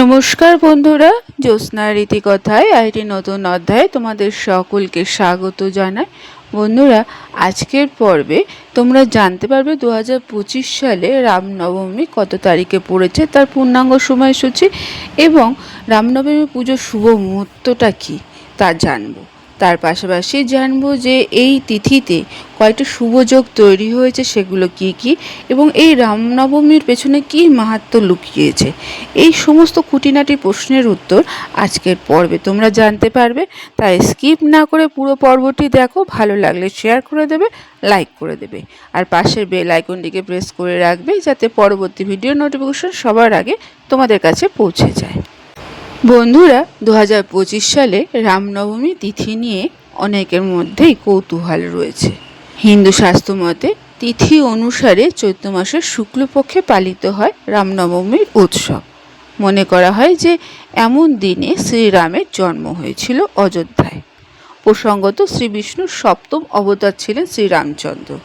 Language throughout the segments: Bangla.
নমস্কার বন্ধুরা, জ্যোৎস্না রীতিকথায় আইটি নতুন অধ্যায়ে তোমাদের সকলকে স্বাগত জানাই। বন্ধুরা, আজকের পর্বে তোমরা জানতে পারবে দু হাজার পঁচিশ সালে রামনবমী কত তারিখে পড়েছে, তার পূর্ণাঙ্গ সময়সূচি এবং রামনবমী পুজোর শুভ মুহূর্তটা কী, তা জানব। তার পাশাপাশি জানব যে এই তিথিতে কয়টা শুভযোগ তৈরি হয়েছে, সেগুলো কি কি এবং এই রামনবমীর পেছনে কি মাহাত্ম লুকিয়েছে? এই সমস্ত খুঁটিনাটি প্রশ্নের উত্তর আজকের পর্বে তোমরা জানতে পারবে। তাই স্কিপ না করে পুরো পর্বটি দেখো, ভালো লাগলে শেয়ার করে দেবে, লাইক করে দেবে। আর পাশের বেল আইকনটিকে প্রেস করে রাখবে, যাতে পরবর্তী ভিডিও নোটিফিকেশন সবার আগে তোমাদের কাছে পৌঁছে যায়। বন্ধুরা দু হাজার পঁচিশ সালে রামনবমী তিথি নিয়ে অনেকের মধ্যেই কৌতূহল রয়েছে। হিন্দু শাস্ত্র মতে, তিথি অনুসারে চৈত্র মাসের শুক্লপক্ষে পালিত হয় রামনবমীর উৎসব। মনে করা হয় যে, এমন দিনে শ্রীরামের জন্ম হয়েছিল অযোধ্যায়। প্রসঙ্গত শ্রী বিষ্ণুর সপ্তম অবতার ছিলেন শ্রীরামচন্দ্র।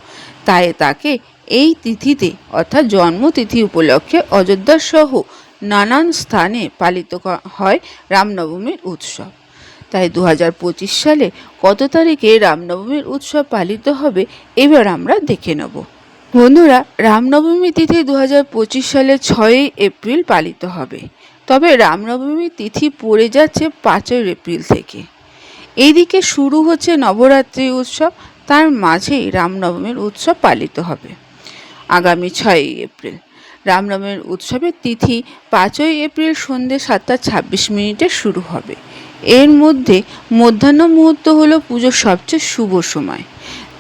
তাই তাকে এই তিথিতে, অর্থাৎ জন্মতিথি উপলক্ষে অযোধ্যা সহ নানান স্থানে পালিত হয় রামনবমীর উৎসব। তাই দু হাজার পঁচিশ সালে কত তারিখে রামনবমীর উৎসব পালিত হবে এবার আমরা দেখে নেব। বন্ধুরা, রামনবমী তিথি দু হাজার পঁচিশ সালে ছয়ই এপ্রিল পালিত হবে। তবে রামনবমী তিথি পড়ে যাচ্ছে পাঁচই এপ্রিল থেকে। এইদিকে শুরু হচ্ছে নবরাত্রি উৎসব, তার মাঝেই রামনবমীর উৎসব পালিত হবে। আগামী ছয়ই এপ্রিল। রামনবমীর উৎসবের তিথি পাঁচই এপ্রিল সন্ধ্যে সাতটা ছাব্বিশ মিনিটে শুরু হবে। এর মধ্যে মধ্যাহ্ন মুহূর্ত হলো পুজোর সবচেয়ে শুভ সময়।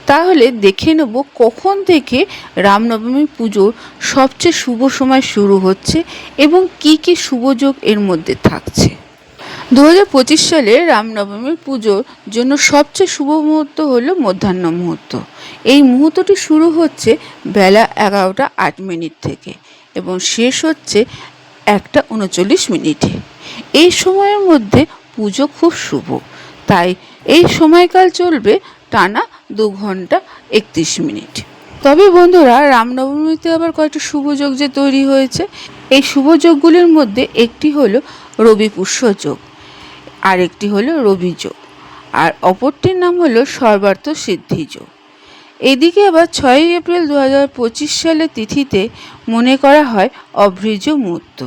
তাহলে দেখে নেব কখন থেকে রামনবমী পুজোর সবচেয়ে শুভ সময় শুরু হচ্ছে এবং কি কি শুভযোগ এর মধ্যে থাকছে। দু পঁচিশ সালে রামনবমীর পুজোর জন্য সবচেয়ে শুভ মুহূর্ত হলো মধ্যাহ্ন মুহূর্ত। এই মুহূর্তটি শুরু হচ্ছে বেলা এগারোটা আট মিনিট থেকে। এবং শেষ হচ্ছে একটা উনচল্লিশ মিনিটে। এই সময়ের মধ্যে পুজো খুব শুভ। তাই এই সময়কাল চলবে টানা দু ঘণ্টা একত্রিশ মিনিট। তবে বন্ধুরা, রামনবমীতে আবার কয়েকটি শুভযোগ যে তৈরি হয়েছে, এই শুভযোগগুলির মধ্যে একটি হলো রবি পুষ্য যোগ, আরেকটি হলো রবি যোগ, আর অপরটির নাম হলো সর্বার্থ সিদ্ধি যোগ। এদিকে আবার ছয়ই এপ্রিল দু সালে তিথিতে মনে করা হয় অভ্রিজ মুহূর্ত।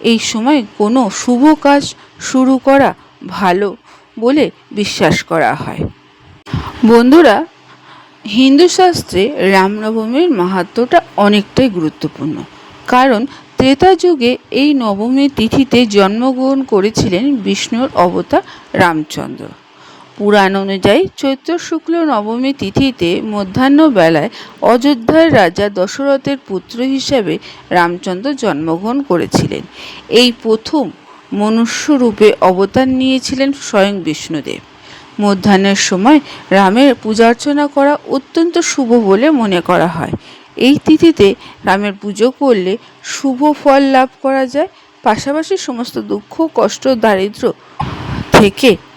এই সময় কোনো শুভ কাজ শুরু করা ভালো বলে বিশ্বাস করা হয়। বন্ধুরা, হিন্দু শাস্ত্রে রামনবমীর মাহাত্মটা অনেকটাই গুরুত্বপূর্ণ। কারণ ত্রেতা যুগে এই নবমী তিথিতে জন্মগ্রহণ করেছিলেন বিষ্ণুর অবতার রামচন্দ্র। পুরাণ অনুযায়ী চৈত্র শুক্ল নবমী তিথিতে মধ্যাহ্ন বেলায় অযোধ্যার রাজা দশরথের পুত্র হিসাবে রামচন্দ্র জন্মগ্রহণ করেছিলেন। এই প্রথম মনুষ্যরূপে অবতার নিয়েছিলেন স্বয়ং বিষ্ণুদেব। মধ্যাহ্নের সময় রামের পূজার্চনা করা অত্যন্ত শুভ বলে মনে করা হয়। এই তিথিতে রামের পুজো করলে শুভ ফল লাভ করা যায়। পাশাপাশি সমস্ত দুঃখ, কষ্ট দারিদ্র থেকে